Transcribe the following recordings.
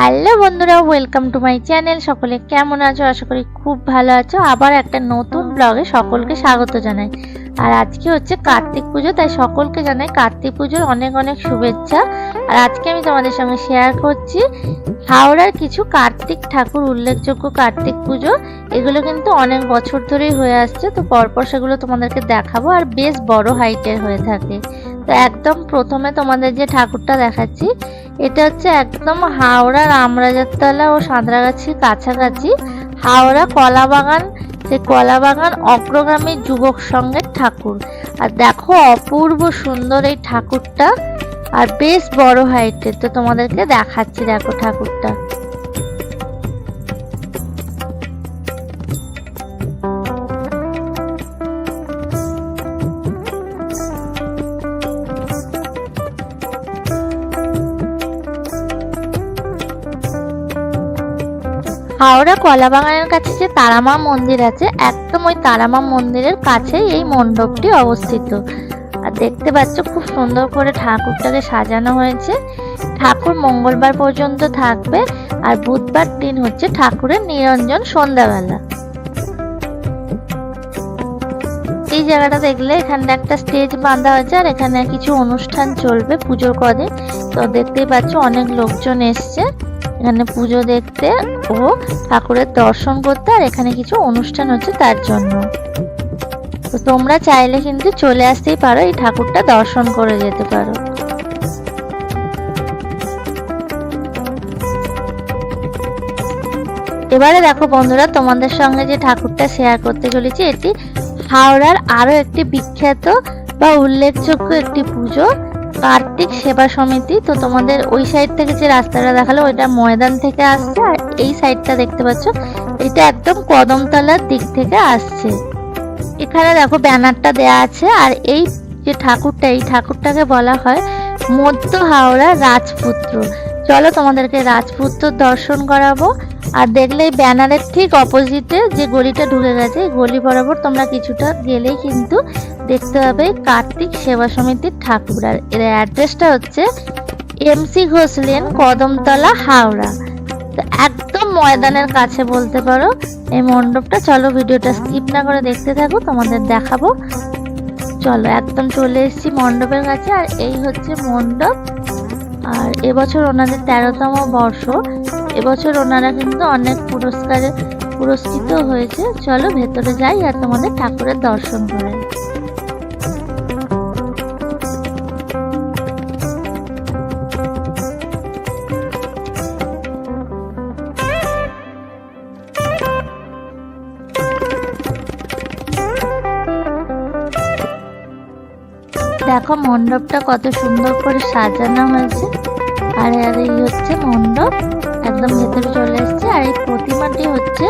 Hello বন্ধুরা welcome to my channel সকলে কেমন আছো? আশা করি খুব ভালো আছো। আবার একটা নতুন ব্লগে সকলকে স্বাগত জানাই। আর আজকে হচ্ছে কার্তিক পুজো, তাই সকলকে জানাই কার্তিক পুজোর অনেক অনেক শুভেচ্ছা। আর আজকে আমি তোমাদের সঙ্গে শেয়ার করছি হাওড়ার কিছু কার্তিক ঠাকুর, উল্লেখযোগ্য কার্তিক পুজো। এগুলো কিন্তু অনেক বছর ধরেই হয়ে আসছে, তো পরপর সেগুলো তোমাদেরকে দেখাবো। আর বেশ বড় হাইটের হয়ে থাকে। তো একদম প্রথমে তোমাদের যে ঠাকুরটা দেখাচ্ছি এটা হচ্ছে একদম হাওড়া রামরাজারতলা ও সাঁতরাগাছির কাছাকাছি। হাওড়া কলাবাগান, সেই কলাবাগান অগ্রগামী যুবক সঙ্গের ঠাকুর। আর দেখো, অপূর্ব সুন্দর এই ঠাকুরটা। আর বেশ বড় হাইটের তো তোমাদেরকে দেখাচ্ছি, দেখো ঠাকুরটা। হাওড়া কলাবাগানের কাছে যে তারামা মন্দির আছে, একদম ওই তারামা মন্দিরের কাছেই এই মণ্ডপটি অবস্থিত। আর দেখতে পাচ্ছ খুব সুন্দর করে ঠাকুরটাকে সাজানো হয়েছে। ঠাকুর মঙ্গলবার পর্যন্ত থাকবে আর বুধবার দিন হচ্ছে ঠাকুরের নিরঞ্জন সন্ধ্যাবেলা। এই জায়গাটা দেখলে এখানে একটা স্টেজ বাঁধা হয়েছে আর এখানে কিছু অনুষ্ঠান চলবে পুজোর কদিন। তো দেখতেই পাচ্ছ অনেক লোকজন এসছে। এখানে পুজো দেখতে ও ঠাকুরের দর্শন করতে আর এখানে কিছু অনুষ্ঠান হচ্ছে তার জন্য। তো তোমরা চাইলে কিন্তু চলে আসতেই পারো, এই ঠাকুরটা দর্শন করে যেতে পারো। এবারে দেখো বন্ধুরা, তোমাদের সঙ্গে যে ঠাকুরটা শেয়ার করতে চলেছি, এটি হাওড়ার আরও একটি বিখ্যাত বা উল্লেখযোগ্য একটি পুজো। কার্তিক সেবা সমিতি, তো তোমাদের ওই সাইড থেকে যে রাস্তাটা দেখাল, ওইটা ময়দান থেকে আসছে, আর এই সাইডটা দেখতে পাচ্ছ, এটা একদম কদমতলার দিক থেকে আসছে। এখানে দেখো ব্যানারটা দেয়া আছে, আর এই যে ঠাকুরটা, এই ঠাকুরটাকে বলা হয় মধ্য হাওড়া রাজপুত্র। চলো তোমাদেরকে রাজপুত্র দর্শন করাবো। আর দেখলে এই ব্যানারের ঠিক অপোজিটে যে গলিটা ঢুকে গেছে গলি বরাবর তোমরা কিছুটা গেলেই কিন্তু দেখতে পাবে কার্তিক সেবা সমিতির ঠাকুর। আর এর অ্যাড্রেসটা হচ্ছে M C Ghosh lane, Kadamtala, Howrah. তো একদম ময়দানের কাছে বলতে পারো এই মণ্ডপটা। চলো ভিডিওটা স্কিপ না করে দেখতে থাকো, তোমাদের দেখাবো। চলো একদম চলে এসেছি মণ্ডপের কাছে, আর এই হচ্ছে মণ্ডপ। আর এবছর ওনাদের তেরোতম বর্ষ। এবছর ওনারা কিন্তু অনেক পুরস্কারে পুরস্কৃত হয়েছে। চলো ভেতরে যাই আর তোমাদের ঠাকুরের দর্শন করে দেখো মণ্ডপটা কত সুন্দর করে সাজানো হয়েছে। আর আর এই হচ্ছে মণ্ডপ। একদম ভেতরে চলে এসছে আর এই প্রতিমাটি হচ্ছে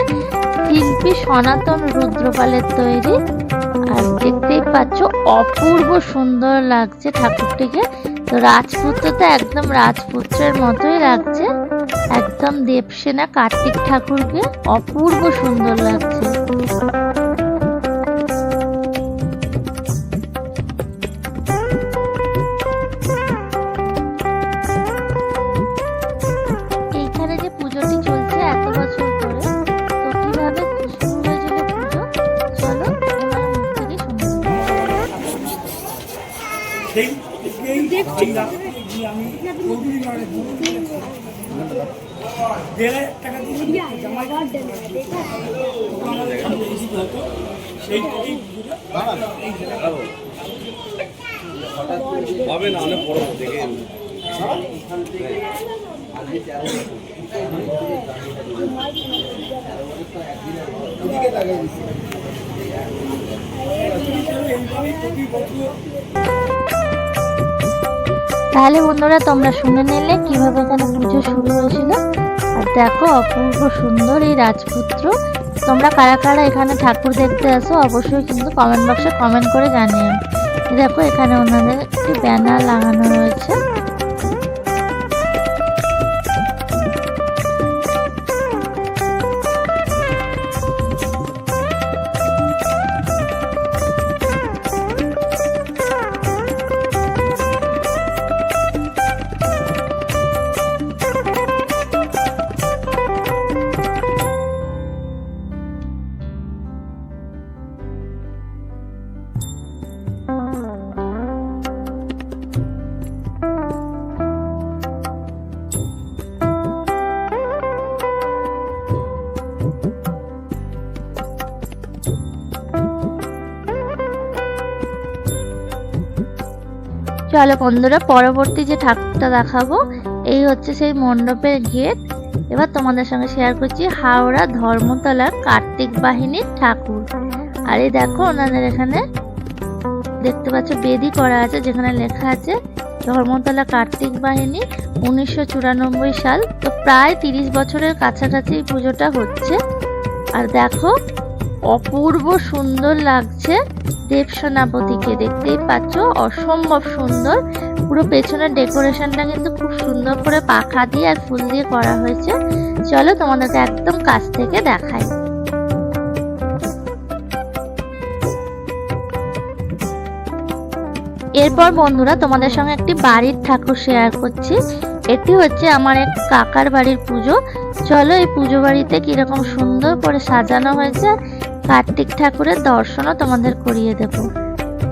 শিল্পী সনাতন রুদ্রপালের তৈরি। আর দেখতেই পাচ্ছ, অপূর্ব সুন্দর লাগছে ঠাকুরটিকে। তো রাজপুত্র তো একদম রাজপুত্রের মতোই লাগছে। একদম দেবসেনা কার্তিক ঠাকুরকে অপূর্ব সুন্দর লাগছে। সেই এই ভাইরা আমি চৌধুরী দেড় হাজার টাকা দিয়ে হতো সেই থেকেই হবে না অনেক বড় দেখে এইভাবেই প্রতি বছর তাহলে বন্ধুরা, তোমরা শুনে নিলে কীভাবে এখানে পুজো শুরু হয়েছিল। আর দেখো, অপূর্ব সুন্দর এই রাজপুত্র। তোমরা কারা কারা এখানে ঠাকুর দেখতে আসো, অবশ্যই কিন্তু কমেন্ট বক্সে কমেন্ট করে জানিও। দেখো, এখানে ওনাদের একটি ব্যানার লাগানো রয়েছে। চলো বন্ধুরা, পরবর্তী যে ঠাকুরটা দেখাবো, এই হচ্ছে সেই মণ্ডপের গেট। এবার তোমাদের সঙ্গে শেয়ার করছি হাওড়া ধর্মতলার কার্তিক বাহিনীর ঠাকুর। আর এই দেখো ওনাদের এখানে দেখতে পাচ্ছ বেদি করা আছে, যেখানে লেখা আছে ধর্মতলা কার্তিক বাহিনী উনিশশো চুরানব্বই সাল। তো প্রায় তিরিশ বছরের কাছাকাছি পুজোটা হচ্ছে। আর দেখো অপূর্ব সুন্দর লাগছে। দেব সেনাপতিকে দেখতেই পাচ্ছ, অসম্ভব সুন্দর। পুরো পেছনের ডেকোরেশনটা কিন্তু খুব সুন্দর করে পাখা দিয়ে আর ফুল দিয়ে করা হয়েছে। চলো তোমাদেরকে একদম কাছ থেকে দেখাই। এরপর বন্ধুরা তোমাদের সঙ্গে একটি বাড়ির ঠাকুর শেয়ার করছি। এটি হচ্ছে আমার এক কাকার বাড়ির পুজো। চলো এই পুজো বাড়িতে কীরকম সুন্দর করে সাজানো হয়েছে। কার্তিক ঠাকুরের দর্শনও তোমাদের করিয়ে দেব।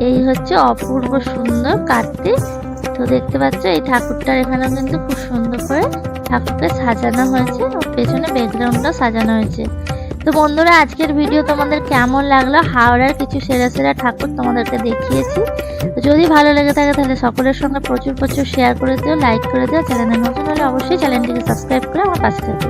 এই হচ্ছে অপূর্ব সুন্দর কার্তিক। তো দেখতে পাচ্ছ, এই ঠাকুরটার এখানেও কিন্তু খুব সুন্দর করে ঠাকুরকে সাজানো হয়েছে ও পেছনে ব্যাকগ্রাউন্ডও সাজানো হয়েছে। তো বন্ধুরা, আজকের ভিডিও তোমাদের কেমন লাগল? হাওড়ার কিছু সেরা সেরা ঠাকুর তোমাদেরকে দেখিয়েছি। যদি ভালো লেগে থাকে, তাহলে সকলের সঙ্গে প্রচুর প্রচুর শেয়ার করে দিও লাইক করে দিও। চ্যানেলে নতুন হলে অবশ্যই চ্যানেলটিকে সাবস্ক্রাইব করে আমার পাশে থেকো